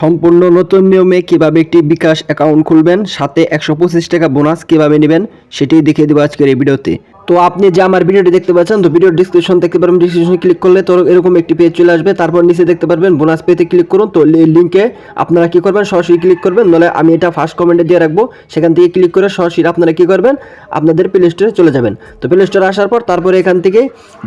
সম্পূর্ণ নতুন নিয়মে কীভাবে একটি বিকাশ অ্যাকাউন্ট খুলবেন, সাথে একশো পঁচিশ টাকা বোনাস কীভাবে নেবেন সেটি দেখিয়ে দেবো আজকের এই ভিডিওতে। তো আপনি যে আমার ভিডিওটি দেখতে পাচ্ছেন, তো ভিডিও ডিসক্রিপশন দেখতে পারবেন। ডিসক্রিপশনে ক্লিক করলে তো এরকম একটি পেজ চলে আসবে। তারপর নিচে দেখতে পারবেন বোনাস পেতে ক্লিক করুন। তো লিঙ্কে আপনারা কি করবেন, সরাসরি ক্লিক করবেন। নাহলে আমি এটা ফার্স্ট কমেন্টে দিয়ে রাখব। সেখান থেকে ক্লিক করে সরাসরি আপনারা কি করবেন, আপনাদের প্লে স্টোরে চলে যাবেন। তো প্লে স্টোরে আসার পর তারপরে এখান থেকে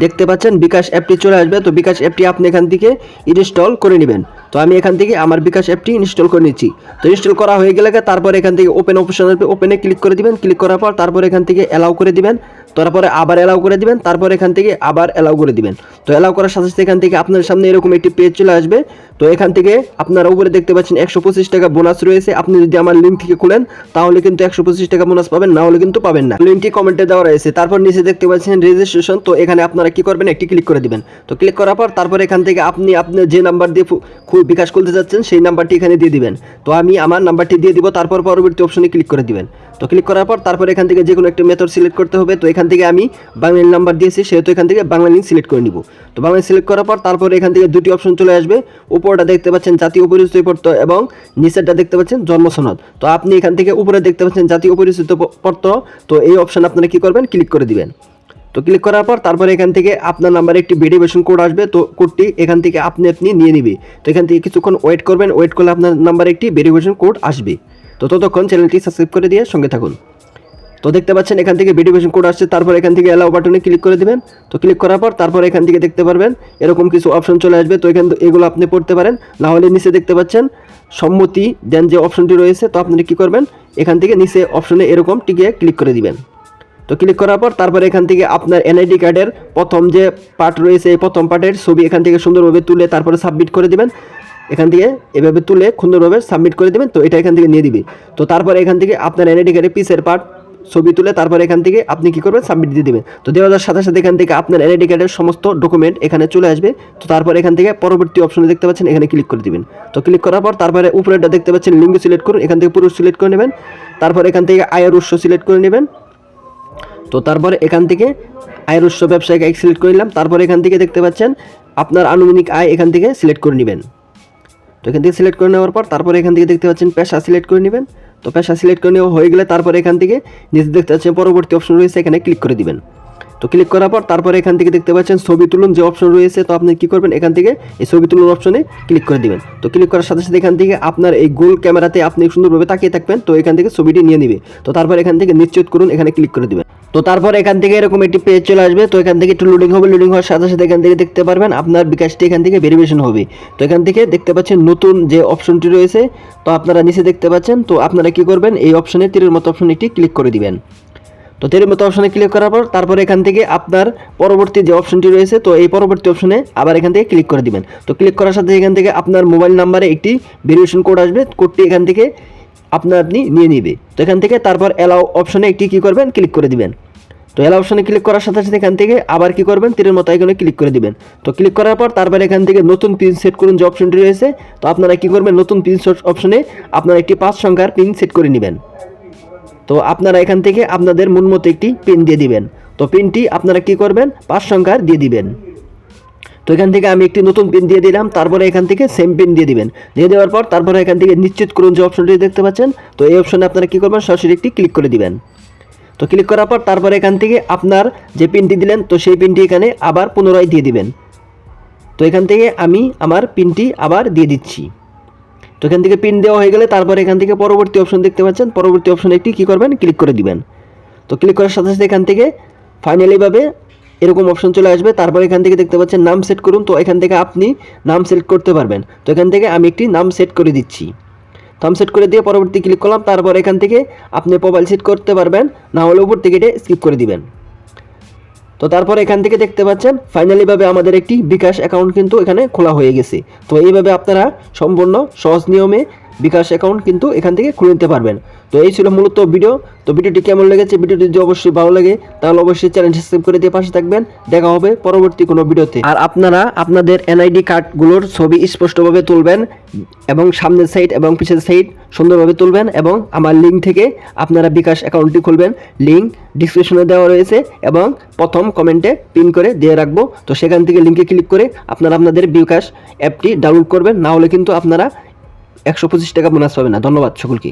দেখতে পাচ্ছেন বিকাশ অ্যাপটি চলে আসবে। তো বিকাশ অ্যাপটি আপনি এখান থেকে ইনস্টল করে নেবেন। তো আমি এখান থেকে আমার বিকাশ অ্যাপটি ইনস্টল করে নিচ্ছি। তো ইনস্টল করা হয়ে গেলে তারপর এখান থেকে ওপেন অপশন আসবে ওপেনে ক্লিক করে দিবেন। ক্লিক করার পর তারপর এখান থেকে অ্যালাউ করে দিবেন। তারপরে আবার অ্যালাউ করে দিবেন, তারপর এখান থেকে আবার অ্যালাউ করে দিবেন। তো অ্যালাউ করার সাথে সাথে এখান থেকে আপনার সামনে এরকম একটি পেজ চলে আসবে। তো এখান থেকে আপনারা উপরে দেখতে পাচ্ছেন একশো পঁচিশ টাকা বোনাস রয়েছে। আপনি যদি আমার লিঙ্ক থেকে খুলেন, তাহলে কিন্তু একশো পঁচিশ টাকা বোনাস পাবেন, না হলে কিন্তু পাবেন না। লিঙ্কটি কমেন্টে দেওয়া রয়েছে। তারপর নিচে দেখতে পাচ্ছেন রেজিস্ট্রেশন তো এখানে আপনারা কি করবেন, একটি ক্লিক করে দিবেন। তো ক্লিক করার পর তারপর এখান থেকে আপনি আপনার যে নাম্বার দিয়ে ফু- খু- বিকাশ করতে যাচ্ছেন, সেই নাম্বারটি এখানে দিয়ে দিবেন। তো আমি আমার নাম্বারটি দিয়ে দিব, তারপর পরবর্তী অপশনে ক্লিক করে দিবেন। তো ক্লিক করার পর তারপর এখান থেকে যে কোনো একটা মেথড সিলেক্ট করতে হবে। তো এখান থেকে আমি বাংলা নাম্বার দিয়েছি, সেহেতু এখান থেকে বাংলা লিঙ্ক সিলেক্ট করে নিব। তো বাংলা সিলেক্ট করার পর তারপর এখান থেকে দুটি অপশন চলে আসবে। উপরটা দেখতে পাচ্ছেন জাতীয় পরিচয়পত্র এবং নিচেরটা দেখতে পাচ্ছেন জন্ম সনদ। তো আপনি এখান থেকে উপরে দেখতে পাচ্ছেন জাতীয় পরিচিত পত্র তো এই অপশন আপনারা কি করবেন? ক্লিক করে দিবেন। তো ক্লিক করার পর তারপরে এখান থেকে আপনার নাম্বারে একটি ভেরিফিকেশন কোড আসবে। তো কোডটি এখান থেকে আপনি আপনি নিয়ে নিবে। তো এখান থেকে কিছুক্ষণ ওয়েট করবেন। ওয়েট করলে আপনার নাম্বারে একটি ভেরিফিকেশন কোড আসবে। তো ততক্ষণ চ্যানেলটি সাবস্ক্রাইব করে দিয়ে সঙ্গে থাকুন। তো দেখতে পাচ্ছেন এখান থেকে ভেরিফিকেশন কোড আসছে তারপর এখান থেকে অ্যালাউ বাটনে ক্লিক করে দিবেন তো ক্লিক করার পর তারপর এখান থেকে দেখতে পারবেন এরকম কিছু অপশন চলে আসবে তো এখান এগুলো আপনি পড়তে পারেন না হলে নিচে দেখতে পাচ্ছেন সম্মতি দেন যে অপশনটি রয়েছে তো আপনি কি করবেন এখান থেকে নিচে অপশনে এরকম টিকে ক্লিক করে দিবেন তো ক্লিক করার পর তারপর এখান থেকে আপনার এনআইডি কার্ডের প্রথম যে পার্ট রয়েছে এই প্রথম পার্টের ছবি এখান থেকে সুন্দরভাবে তুলে তারপরে সাবমিট করে দিবেন এখান থেকে এভাবে তুলে সুন্দরভাবে সাবমিট করে দেবেন তো এটা এখান থেকে নিয়ে দিবে তো তারপর এখান থেকে আপনার এনআইডি কার্ডের পিসের পার্ট ছবি তুলে তারপর এখান থেকে আপনি কি করবেন সাবমিট দিয়ে দেবেন তো দেওয়ার সাথে সাথে এখান থেকে আপনার এনআইডি কার্ডের সমস্ত ডকুমেন্ট এখানে চলে আসবে তো তারপর এখান থেকে পরবর্তী অপশনে দেখতে পাচ্ছেন এখানে ক্লিক করে দিবেন তো ক্লিক করার পর তারপরে উপরেটা দেখতে পাচ্ছেন লিঙ্গ সিলেক্ট করুন এখান থেকে পুরো সিলেক্ট করে নেবেন তারপর এখান থেকে আয়ের উৎস সিলেক্ট করে নেবেন তো তারপরে এখান থেকে আয়ের উৎস ব্যবসায়িক আয় সিলেক্ট করে নিলাম তারপরে এখান থেকে দেখতে পাচ্ছেন আপনার আনুমানিক আয় এখান থেকে সিলেক্ট করে নেবেন তো এখান থেকে সিলেক্ট করে নেওয়ার পর তারপরে এখান থেকে দেখতে পাচ্ছেন পেশা সিলেক্ট করে নেবেন তো পেশা সিলেক্ট করে নেওয়া হয়ে গেলে তারপরে এখান থেকে নিচে দেখতে পাচ্ছেন পরবর্তী অপশন রয়েছে, এখানে ক্লিক করে দিবেন। তো ক্লিক করার পর তারপরে এখান থেকে দেখতে পাচ্ছেন ছবি তুলুন যে অপশন রয়েছে তো আপনি কি করবেন এখান থেকে এই ছবি তুলুন অপশনে ক্লিক করে দিবেন তো ক্লিক করার সাথে সাথে এখান থেকে আপনার এই গোল ক্যামেরাতে আপনি সুন্দরভাবে তাকিয়ে থাকবেন তো এখান থেকে ছবিটি নিয়ে নিবে তো তারপর এখান থেকে নিশ্চিত করুন এখানে ক্লিক করে দিবেন তো তারপর এখান থেকে এরকম একটি পেজ চলে আসবে তো এখান থেকে একটু লোডিং হবে লোডিং হওয়ার সাথে সাথে এখান থেকে দেখতে পারবেন আপনার বিকাশটি এখান থেকে ভেরিফিকেশন হবে তো এখান থেকে দেখতে পাচ্ছেন নতুন যে অপশনটি রয়েছে তো আপনারা নিচে দেখতে পাচ্ছেন তো আপনারা কি করবেন এই অপশনে তীরের মতো অপশন একটি ক্লিক করে দিবেন তো তেরো মতো অপশনে ক্লিক করার পর তারপর এখান থেকে আপনার পরবর্তী যে অপশনটি রয়েছে, তো এই পরবর্তী অপশনে আবার এখান থেকে ক্লিক করে দিবেন। তো ক্লিক করার সাথে এখান থেকে আপনার মোবাইল নাম্বারে একটি ভেরিফিকেশন কোড আসবে। কোডটি এখান থেকে আপনার আপনি নিয়ে নিবে। তো এখান থেকে তারপর অ্যালাউ অপশনে একটি কি করবেন? ক্লিক করে দিবেন। তো অ্যালাউ অপশনে ক্লিক করার সাথে সাথে এখান থেকে আবার কি করবেন? তীরের মতো আইকনে ক্লিক করে দিবেন। তো ক্লিক করার পর তারপর এখান থেকে নতুন পিন সেট করুন যে অপশনটি রয়েছে, তো আপনারা কি করবেন? নতুন পিন অপশনে আপনারা একটি পাঁচ সংখ্যার পিন সেট করে নেবেন। তো আপনারা এখান থেকে আপনাদের মন মতো একটি পিন দিয়ে দিবেন। তো পিনটি আপনারা কি করবেন? পাঁচ সংখ্যার দিয়ে দিবেন। তো এখান থেকে আমি একটি নতুন পিন দিয়ে দিলাম, তারপরে এখান থেকে সেম পিন দিয়ে দিবেন। দিয়ে দেওয়ার পর তারপরে এখান থেকে নিশ্চিত করুন যে অপশনটি দেখতে পাচ্ছেন। তো এই অপশনে আপনারা কি করবেন? সরাসরি একটি ক্লিক করে দিবেন। তো ক্লিক করার পর তারপরে এখান থেকে আপনার যে পিনটি দিলেন, তো সেই পিনটি এখানে আবার পুনরায় দিয়ে দিবেন। তো এখান থেকে আমি আমার পিনটি আবার দিয়ে দিচ্ছি। তো এখান থেকে পিন দেওয়া হয়ে গেলে তারপরে এখান থেকে পরবর্তী অপশন দেখতে পাচ্ছেন। পরবর্তী অপশনে একটি কী করবেন? ক্লিক করে দিবেন। তো ক্লিক করার সাথে সাথে এখান থেকে ফাইনালিভাবে এরকম অপশন চলে আসবে। তারপর এখান থেকে দেখতে পাচ্ছেন নাম সেট করুন। তো এখান থেকে আপনি নাম সিলেক্ট করতে পারবেন। তো এখান থেকে আমি একটি নাম সেট করে দিচ্ছি। থাম সেট করে দিয়ে পরবর্তী ক্লিক করলাম। তারপর এখান থেকে আপনি প্রোফাইল সেট করতে পারবেন। না হলে উপর থেকে স্কিপ করে দিবেন। তো তারপর এখান থেকে দেখতে পাচ্ছেন ফাইনালিভাবে আমাদের একটি বিকাশ অ্যাকাউন্ট কিন্তু এখানে খোলা হয়ে গেছে। তো এইভাবে আপনারা সম্পূর্ণ সহজ নিয়মে বিকাশ অ্যাকাউন্ট কিন্তু এখান থেকে খুলে নিতে পারবেন। তো এই ছিল মূলত ভিডিও তো ভিডিওটি কেমন লেগেছে? ভিডিওটি যদি অবশ্যই ভালো লাগে, তাহলে অবশ্যই চ্যানেল সাবস্ক্রাইব করে দিয়ে পাশে থাকবেন। দেখা হবে পরবর্তী কোনো ভিডিওতে আর আপনারা আপনাদের এনআইডি কার্ডগুলোর ছবি স্পষ্টভাবে তুলবেন এবং সামনের সাইড এবং পিছের সাইড সুন্দরভাবে তুলবেন এবং আমার লিঙ্ক থেকে আপনারা বিকাশ অ্যাকাউন্টটি খুলবেন। লিঙ্ক ডিসক্রিপশনে দেওয়া রয়েছে এবং প্রথম কমেন্টে পিন করে দিয়ে রাখব। তো সেখান থেকে লিঙ্কে ক্লিক করে আপনারা আপনাদের বিকাশ অ্যাপটি ডাউনলোড করবেন। না হলে কিন্তু আপনারা একশো পঁচিশ টাকা বোনাস পাবে না। ধন্যবাদ সকলকে।